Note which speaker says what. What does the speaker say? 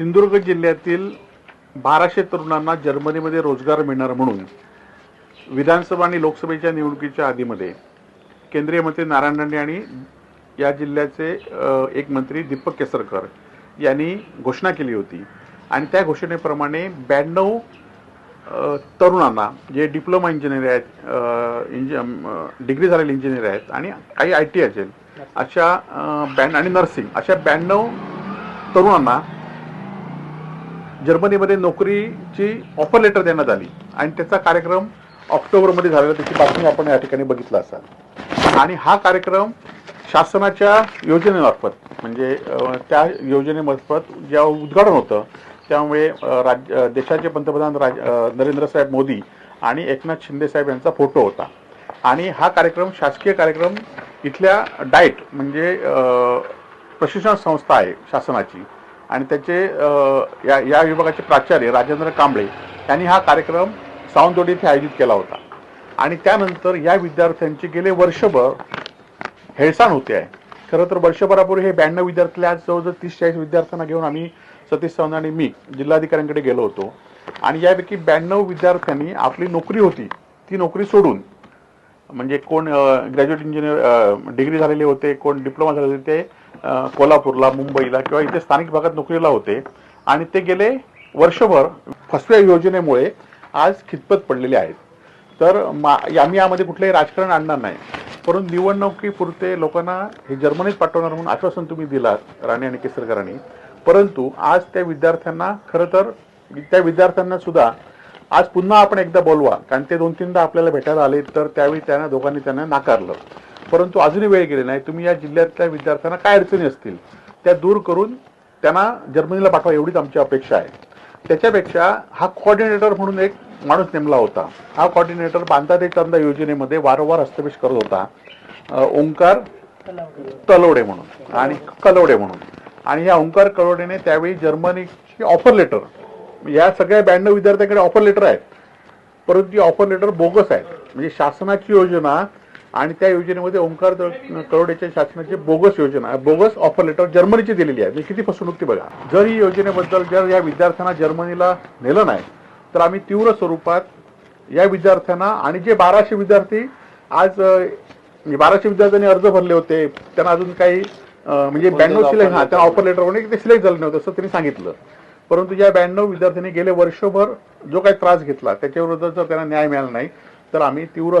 Speaker 1: सिंधुदुर्ग जिल्ह्यातील बाराशे तरुणांना जर्मनीमध्ये रोजगार मिळणार म्हणून विधानसभा आणि लोकसभेच्या निवडणुकीच्या आधीमध्ये केंद्रीय मंत्री नारायण राणे आणि या जिल्ह्याचे एक मंत्री दीपक केसरकर यांनी घोषणा केली होती. आणि त्या घोषणेप्रमाणे ब्याण्णव तरुणांना जे डिप्लोमा इंजिनियर आहेत इंज इंजि डिग्री झालेले इंजिनियर आहेत आणि काही आय टी असेल अशा ब्याण्णव आणि नर्सिंग अशा ब्याण्णव तरुणांना जर्मनीमध्ये नोकरीची ऑफर लेटर देण्यात आली. आणि त्याचा कार्यक्रम ऑक्टोबरमध्ये झालेला त्याची बातमी आपण या ठिकाणी बघितला असाल. आणि हा कार्यक्रम शासनाच्या योजनेमार्फत म्हणजे त्या योजनेमार्फत ज्या उद्घाटन होतं त्यामुळे राज्य देशाचे पंतप्रधान राज नरेंद्रसाहेब नरेंद्र साहेब मोदी आणि एकनाथ शिंदेसाहेब यांचा फोटो होता. आणि हा कार्यक्रम शासकीय कार्यक्रम इथल्या डाएट म्हणजे प्रशिक्षण संस्था आहे शासनाची आणि त्याचे या या विभागाचे प्राचार्य राजेंद्र कांबळे यांनी हा कार्यक्रम सावंतवाडी येथे आयोजित केला होता. आणि त्यानंतर या विद्यार्थ्यांचे गेले वर्षभर हेळसाण होते आहे. खरं तर वर्षभरापूर्वी हे ब्याण्णव विद्यार्थ्याला जवळजवळ तीस चाळीस विद्यार्थ्यांना घेऊन आम्ही सतीश चव्हाण आणि मी जिल्हाधिकाऱ्यांकडे गेलो होतो. आणि यापैकी ब्याण्णव विद्यार्थ्यांनी आपली नोकरी होती ती नोकरी सोडून म्हणजे कोण ग्रॅज्युएट इंजिनियर डिग्री झालेले होते कोण डिप्लोमा झालेले होते ते कोल्हापूरला मुंबईला किंवा इथे स्थानिक भागात नोकरीला होते. आणि ते गेले वर्षभर फसव्या योजनेमुळे आज खितपत पडलेले आहेत. तर मा आम्ही यामध्ये कुठलंही राजकारण आणणार नाही. परंतु निवडणुकीपुरते लोकांना हे जर्मनीत पाठवणार म्हणून आश्वासन तुम्ही दिलात राणे आणि केसरकरांनी. परंतु आज त्या विद्यार्थ्यांना खरं तर त्या विद्यार्थ्यांना सुद्धा आज पुन्हा आपण एकदा बोलवा. कारण ते दोन तीनदा आपल्याला भेटायला आले तर त्यावेळी त्यांना दोघांनी त्यांना नाकारलं. परंतु अजूनही वेळ गेली नाही. तुम्ही या जिल्ह्यातल्या विद्यार्थ्यांना काय अडचणी असतील त्या दूर करून त्यांना जर्मनीला पाठवा. एवढीच आमची अपेक्षा आहे. त्याच्यापेक्षा हा कोऑर्डिनेटर म्हणून एक माणूस नेमला होता. हा कोऑर्डिनेटर बांधादे चंदा योजनेमध्ये वारंवार हस्तपेश करत होता. ओंकार तलवडे म्हणून आणि कलवडे म्हणून. आणि या ओंकार कलवडेने त्यावेळी जर्मनीची ऑफर लेटर या सगळ्या ब्याण्णव विद्यार्थ्यांकडे ऑफर लेटर आहेत. परंतु ती ऑफर लेटर बोगस आहेत. म्हणजे शासनाची योजना आणि त्या योजनेमध्ये ओंकार करोडेच्या शासनाची बोगस योजना बोगस ऑफर लेटर जर्मनीची दिलेली आहे. म्हणजे किती फसवणूक ती बघा. जर ही योजनेबद्दल जर या विद्यार्थ्यांना जर्मनीला नेलं नाही तर आम्ही तीव्र स्वरूपात या विद्यार्थ्यांना आणि जे बाराशे विद्यार्थी आज बाराशे विद्यार्थ्यांनी अर्ज भरले होते त्यांना अजून काही म्हणजे ब्याण्णव सिलेक्ट हा त्या ऑफर लेटर ते सिलेक्ट झाले नव्हते असं त्यांनी सांगितलं. परंतु या ब्याण्णव विद्यार्थ्यांनी गेले वर्षभर जो काही त्रास घेतला त्याच्याविरुद्ध जर त्यांना न्याय मिळाला नाही तर आम्ही तीव्र